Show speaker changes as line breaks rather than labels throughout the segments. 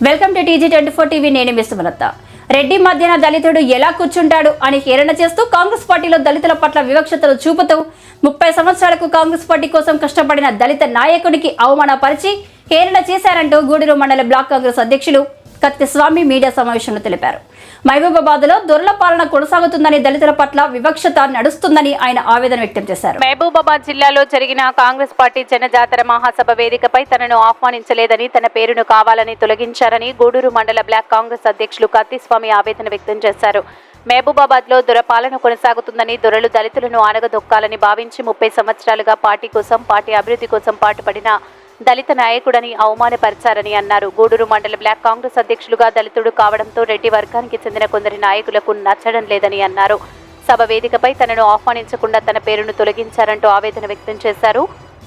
Welcome to TG twenty four TV నేను విశ్వలత రెడ్డి మధ్యన దళితుడు ఎలా కూర్చుంటాడు అని హేరణ చేస్తూ కాంగ్రెస్ పార్టీలో దళితుల పట్ల వివక్షతలు చూపుతూ ముప్పై సంవత్సరాలకు కాంగ్రెస్ పార్టీ కోసం కష్టపడిన దళిత నాయకుడికి అవమానపరిచి హేరణ చేశారంటూ గూడూరు మండల బ్లాక్ కాంగ్రెస్ అధ్యక్షులు కత్తిస్వామి మీడియా సమావేశంలో తెలిపారు. మహబూబాబాద్లో దొరల పాలన కొనసాగుతుందని దళితుల పట్ల వివక్షత నడుస్తుందని ఆయన ఆవేదన వ్యక్తం చేశారు.
మహబూబాబాద్ జిల్లాలో జరిగిన కాంగ్రెస్ పార్టీ జనజాతర మహాసభ వేదికపై తనను ఆహ్వానించలేదని తన పేరును కావాలని తొలగించారని గూడూరు మండల బ్లాక్ కాంగ్రెస్ అధ్యక్షులు కత్తిస్వామి ఆవేదన వ్యక్తం చేశారు. మహబూబాబాద్లో దొరపాలన కొనసాగుతుందని దొరలు దళితులను ఆనగదొక్కాలని భావించి ముప్పై సంవత్సరాలుగా పార్టీ కోసం పార్టీ అభివృద్ధి కోసం పాటుపడిన దళిత నాయకుడని అవమానపరిచారని అన్నారు. గూడూరు మండల బ్లాక్ కాంగ్రెస్ అధ్యక్షులుగా దళితుడు కావడంతో రెడ్డి వర్గానికి చెందిన కొందరి నాయకులకు నచ్చడం లేదని అన్నారు. సభ వేదికపై తనను ఆహ్వానించకుండా తన పేరును తొలగించారంటూ ఆవేదన వ్యక్తం చేశారు.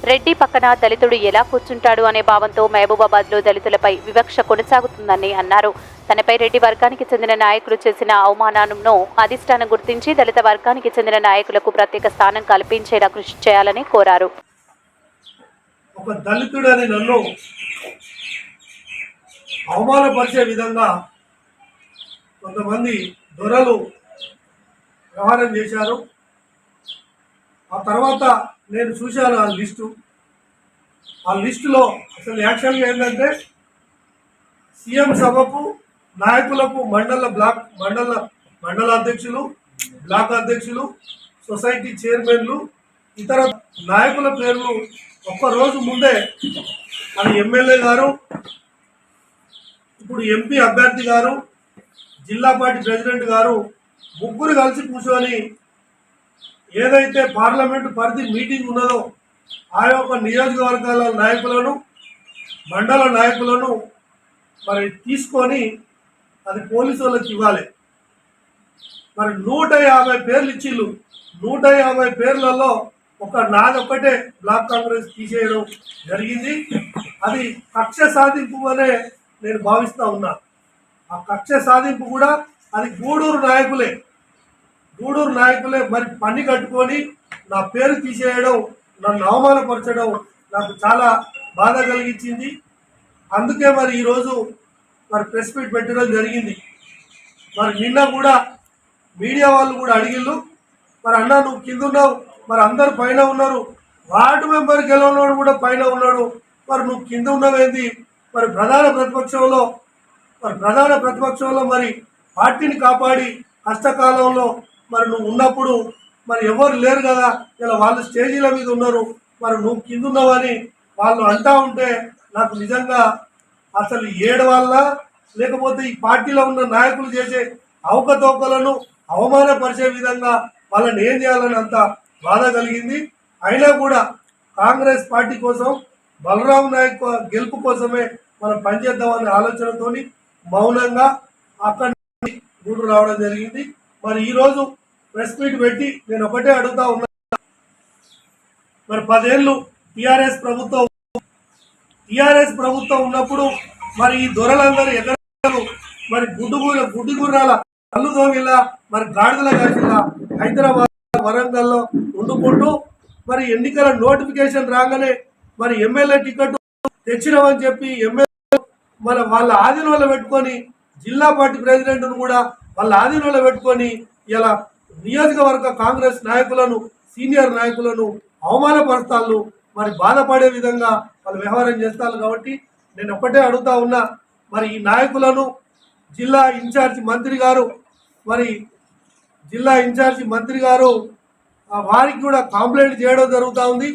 రెడ్డి పక్కన దళితుడు ఎలా కూర్చుంటాడు అనే భావంతో మహబూబాబాద్లో దళితులపై వివక్ష కొనసాగుతుందని అన్నారు. తనపై రెడ్డి వర్గానికి చెందిన నాయకులు చేసిన అవమానాలను అధిష్టానం గుర్తించి దళిత వర్గానికి చెందిన నాయకులకు ప్రత్యేక స్థానం కల్పించేలా కృషి చేయాలని కోరారు.
ఒక దళితుడని నన్ను అవమానపరిచే విధంగా కొంతమంది దొరలు వ్యవహారం చేశారు. ఆ తర్వాత నేను చూశాను ఆ లిస్టు. ఆ లిస్టులో అసలు యాక్చువల్గా ఏంటంటే సీఎం సభకు నాయకులకు మండల బ్లాక్ మండల మండల అధ్యక్షులు బ్లాక్ అధ్యక్షులు సొసైటీ చైర్మన్లు ఇతర నాయకుల పేర్లు ఒక్క రోజు ముందే మన ఎమ్మెల్యే గారు ఇప్పుడు ఎంపీ అభ్యర్థి గారు జిల్లా పార్టీ ప్రెసిడెంట్ గారు ముగ్గురు కలిసి కూర్చొని ఏదైతే పార్లమెంటు పరిధి మీటింగ్ ఉన్నదో ఆ యొక్క నియోజకవర్గాల నాయకులను మండల నాయకులను మరి తీసుకొని అది పోలీసు వాళ్ళకి ఇవ్వాలి. మరి నూట యాభై పేర్లు ఇచ్చిళ్ళు. నూట యాభై పేర్లలో ఒక నాదొక్కటే బ్లాక్ కాంగ్రెస్ తీసేయడం జరిగింది. అది కక్ష సాధింపు అనే నేను భావిస్తూ ఉన్నా. ఆ కక్ష సాధింపు కూడా అది గూడూరు నాయకులే గూడూరు నాయకులే మరి పని కట్టుకొని నా పేరు తీసేయడం నన్ను అవమానపరచడం నాకు చాలా బాధ కలిగించింది. అందుకే మరి ఈరోజు మరి ప్రెస్ మీట్ పెట్టడం జరిగింది. మరి నిన్న కూడా మీడియా వాళ్ళు కూడా అడిగిళ్ళు మరి అన్న నువ్వు కింద ఉన్నావు మరి అందరు పైన ఉన్నారు. వార్డు మెంబర్ గెలవనోడు కూడా పైన ఉన్నాడు. మరి నువ్వు కింద ఉన్నవేంది? మరి ప్రధాన ప్రతిపక్షంలో మరి ప్రధాన ప్రతిపక్షంలో మరి పార్టీని కాపాడి కష్టకాలంలో మరి నువ్వు ఉన్నప్పుడు మరి ఎవరు లేరు కదా? ఇలా వాళ్ళు స్టేజీల మీద ఉన్నారు. మరి నువ్వు కింద ఉన్నావని వాళ్ళు అంటా ఉంటే నాకు నిజంగా అసలు ఏడు వల్ల లేకపోతే ఈ పార్టీలో ఉన్న నాయకులు చేసే అవకతవకలను అవమానపరిచే విధంగా వాళ్ళని ఏం చేయాలని అంత బాధ కలిగింది. అయినా కూడా కాంగ్రెస్ పార్టీ కోసం బలరాం నాయక్ గెలుపు కోసమే మనం పనిచేద్దామనే ఆలోచనతో మౌనంగా అక్కడి నుంచి గూడు రావడం జరిగింది. మరి ఈరోజు ప్రెస్ మీట్ పెట్టి నేను ఒకటే అడుగుతా ఉన్నా. మరి పదేళ్ళు టిఆర్ఎస్ ప్రభుత్వం టిఆర్ఎస్ ప్రభుత్వం ఉన్నప్పుడు మరి ఈ దొరలందరూ ఎక్కడ మరి గుడ్డు గుడ్డి గుర్రాల కళ్ళు దోమిలా మరి గాడిదల కలిసిలా హైదరాబాద్ వరంగల్లో ఉండుకుంటూ మరి ఎన్నికల నోటిఫికేషన్ రాగానే మరి ఎమ్మెల్యే టికెట్ తెచ్చినామని చెప్పి ఎమ్మెల్యే మన వాళ్ళ ఆధీనంలో పెట్టుకొని జిల్లా పార్టీ ప్రెసిడెంట్ను కూడా వాళ్ళ ఆధీనంలో పెట్టుకొని ఇలా నియోజకవర్గ కాంగ్రెస్ నాయకులను సీనియర్ నాయకులను అవమానపరుస్తాళ్ళు మరి బాధపడే విధంగా వాళ్ళు వ్యవహారం చేస్తారు కాబట్టి నేను ఒకటే అడుగుతా ఉన్నా మరి ఈ నాయకులను జిల్లా ఇన్ఛార్జ్ మంత్రి గారు మరి జిల్లా ఇన్ఛార్జి మంత్రి గారు వారికి కూడా కాంప్లైంట్ చేయడం జరుగుతూ ఉంది.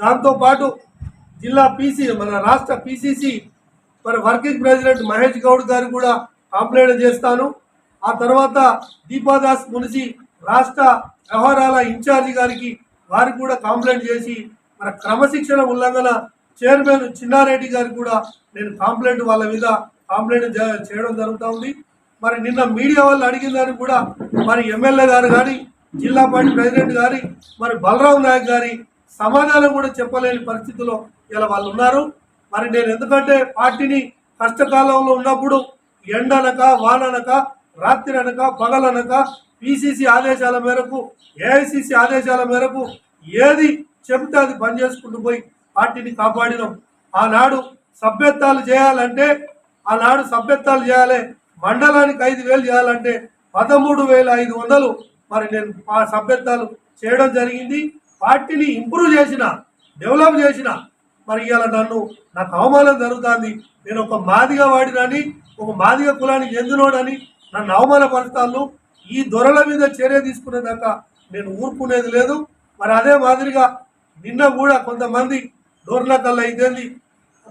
దాంతోపాటు జిల్లా పీసీ మన రాష్ట్ర పీసీసీ మరి వర్కింగ్ ప్రెసిడెంట్ మహేష్ గౌడ్ గారు కూడా కంప్లైంట్ చేస్తాను. ఆ తర్వాత దీపాదాస్ మునిసి రాష్ట్ర వ్యవహారాల ఇన్ఛార్జి గారికి వారికి కూడా కంప్లైంట్ చేసి మన క్రమశిక్షణ ఉల్లంఘన చైర్మన్ చిన్నారెడ్డి గారికి కూడా నేను కంప్లైంట్ వాళ్ళ మీద కంప్లైంట్ చేయడం జరుగుతూ ఉంది. మరి నిన్న మీడియా వాళ్ళు అడిగిన దానికి కూడా మరి ఎమ్మెల్యే గారు కానీ జిల్లా పార్టీ ప్రెసిడెంట్ గారి మరి బలరాం నాయక్ గారి సమాధానం కూడా చెప్పలేని పరిస్థితిలో ఇలా వాళ్ళు ఉన్నారు. మరి నేను ఎందుకంటే పార్టీని కష్టకాలంలో ఉన్నప్పుడు ఎండనక వాననక రాత్రి అనక పగలనక పిసిసి ఆదేశాల మేరకు ఏఐసిసి ఆదేశాల మేరకు ఏది చెబితే అది పనిచేసుకుంటూ చేసుకుంటూ పోయి పార్టీని కాపాడినాం. ఆనాడు సభ్యత్వాలు చేయాలంటే ఆనాడు సభ్యత్వాలు చేయాలి. మండలానికి ఐదు వేలు చేయాలంటే పదమూడు వేల ఐదు వందలు మరి నేను ఆ సభ్యత్వాలు చేయడం జరిగింది. పార్టీని ఇంప్రూవ్ చేసిన డెవలప్ చేసిన మరి ఇవాళ నన్ను నాకు అవమానం జరుగుతుంది. నేను ఒక మాదిగా వాడినని ఒక మాదిగ కులానికి చెందినోడని నన్ను అవమానపరుస్తాను ఈ దొరల మీద చర్య తీసుకునేదాకా నేను ఊరుకునేది లేదు. మరి అదే మాదిరిగా నిన్న కూడా కొంతమంది డోర్నకల్ అయితేంది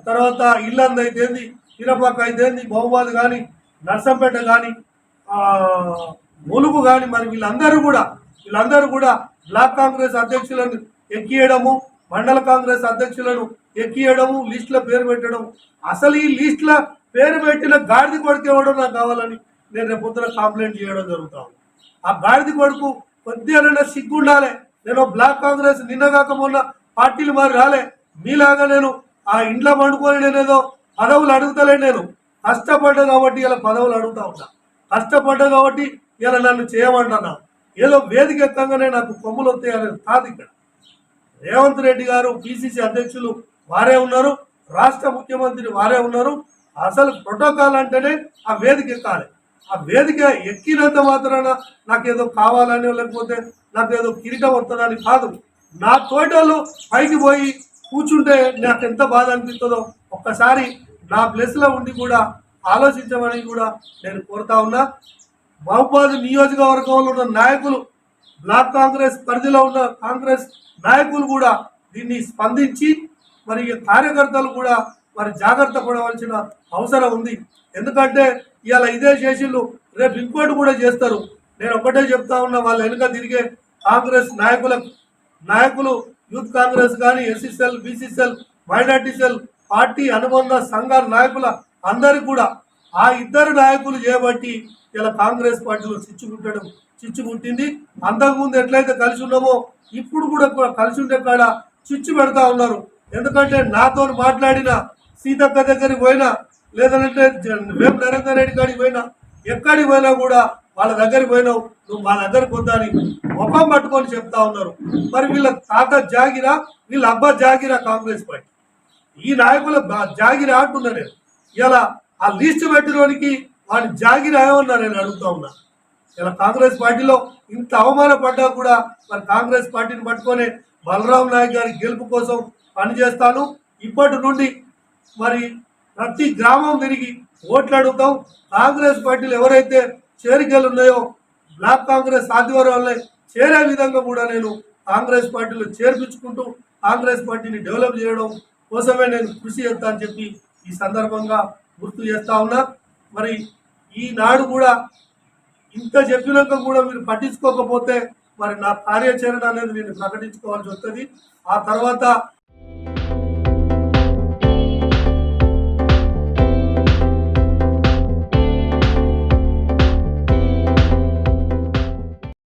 తర్వాత ఇల్లంద అయితేంది ఇరపాక అయితేంది బహుబాద్ కానీ నర్సంపేట కానీ ములుగు కానీ మరి వీళ్ళందరూ కూడా వీళ్ళందరూ కూడా బ్లాక్ కాంగ్రెస్ అధ్యక్షులను ఎక్కియడము మండల కాంగ్రెస్ అధ్యక్షులను ఎక్కియడము లిస్టుల పేరు పెట్టడం. అసలు ఈ లిస్టుల పేరు పెట్టిన గాడిద కొడుకు ఇవ్వడం నాకు కావాలని నేను రేపు పొద్దున కంప్లైంట్ చేయడం జరుగుతాను ఆ గాడిద కొడుకు కొద్దిగా సిగ్గుండాలి. నేను బ్లాక్ కాంగ్రెస్ నిన్న కాక మొన్న పార్టీలు మరి రాలే. మీలాగా నేను ఆ ఇంట్లో పండుకొని నేనేదో పదవులు అడుగుతలే నేను. కష్టపడ్డా కాబట్టి ఇలా పదవులు అడుగుతా ఉంటా కష్టపడ్డా కాబట్టి ఇలా నన్ను చేయమంటున్నా ఏదో వేదిక ఎత్తంగానే నాకు కొమ్ములు వస్తాయనేది కాదు ఇక్కడ. రేవంత్ రెడ్డి గారు పిసిసి అధ్యక్షులు వారే ఉన్నారు రాష్ట్ర ముఖ్యమంత్రి వారే ఉన్నారు. అసలు ప్రోటోకాల్ అంటేనే ఆ వేదిక ఎక్కాలి. ఆ వేదిక ఎక్కినంత మాత్రాన నాకేదో కావాలని లేకపోతే నాకేదో కిరీటం వస్తుందని కాదు. నా తోటలు పైకి పోయి కూర్చుంటే నాకు ఎంత బాధ అనిపిస్తుందో ఒక్కసారి నా ప్లేస్లో ఉండి కూడా ఆలోచించమని కూడా నేను కోరుతా ఉన్నా. మహబాద్ నియోజకవర్గంలో ఉన్న నాయకులు బ్లాక్ కాంగ్రెస్ పరిధిలో ఉన్న కాంగ్రెస్ నాయకులు కూడా దీన్ని స్పందించి మరి కార్యకర్తలు కూడా మరి జాగ్రత్త పడవలసిన అవసరం ఉంది. ఎందుకంటే ఇవాళ ఇదే చేసిళ్ళు రేపు ఇంకోటి కూడా చేస్తారు. నేను ఒకటే చెప్తా ఉన్నా వాళ్ళ వెనుక తిరిగే కాంగ్రెస్ నాయకులకు నాయకులు యూత్ కాంగ్రెస్ కానీ SC cell BC cell minority cell party అనుబంధ సంఘాల నాయకుల అందరికీ కూడా ఆ ఇద్దరు నాయకులు చేయబట్టి ఇలా కాంగ్రెస్ పార్టీలో చిచ్చు చిచ్చుకుంటుంది చిచ్చు పుట్టింది అంతకుముందు ఎట్లయితే కలిసి ఉన్నామో ఇప్పుడు కూడా కలిసి ఉండే కాడ చిచ్చు పెడతా ఉన్నారు. ఎందుకంటే నాతో మాట్లాడిన సీతక్క దగ్గరికి పోయినా లేదంటే మేము వేం నరేందర్ రెడ్డి కాడికి పోయినా ఎక్కడికి పోయినా కూడా వాళ్ళ దగ్గరికి పోయినావు నువ్వు మా దగ్గరికి వద్దని ముఖం పట్టుకొని చెప్తా ఉన్నారు. మరి వీళ్ళ తాత జాగిరా వీళ్ళ అబ్బా జాగిరా కాంగ్రెస్ పార్టీ? ఈ నాయకుల బా- జాగిరా అంటున్నా నేను. ఇలా ఆ లీస్ట్ పెట్టడానికి వాడు జాగిరా ఏమన్నా నేను అడుగుతా ఉన్నా. ఇలా కాంగ్రెస్ పార్టీలో ఇంత అవమానపడ్డా కూడా మరి కాంగ్రెస్ పార్టీని పట్టుకొని బలరాం నాయక్ గారి గెలుపు కోసం పనిచేస్తాను. ఇప్పటి నుండి మరి ప్రతి గ్రామం తిరిగి ఓట్లు అడుగుతాం. కాంగ్రెస్ పార్టీలు ఎవరైతే చేరికలు ఉన్నాయో బ్లాక్ కాంగ్రెస్ ఆధ్వర్యంలో చేరే విధంగా కూడా నేను కాంగ్రెస్ పార్టీలో చేర్పించుకుంటూ కాంగ్రెస్ పార్టీని డెవలప్ చేయడం కోసమే నేను కృషి చేస్తా అని చెప్పి ఈ సందర్భంగా గుర్తు చేస్తా ఉన్నా. మరి ఈనాడు కూడా ఇంత చెప్పినాక కూడా మీరు పట్టించుకోకపోతే మరి నా కార్యాచరణ అనేది నేను ప్రకటించుకోవాల్సి వస్తుంది. ఆ తర్వాత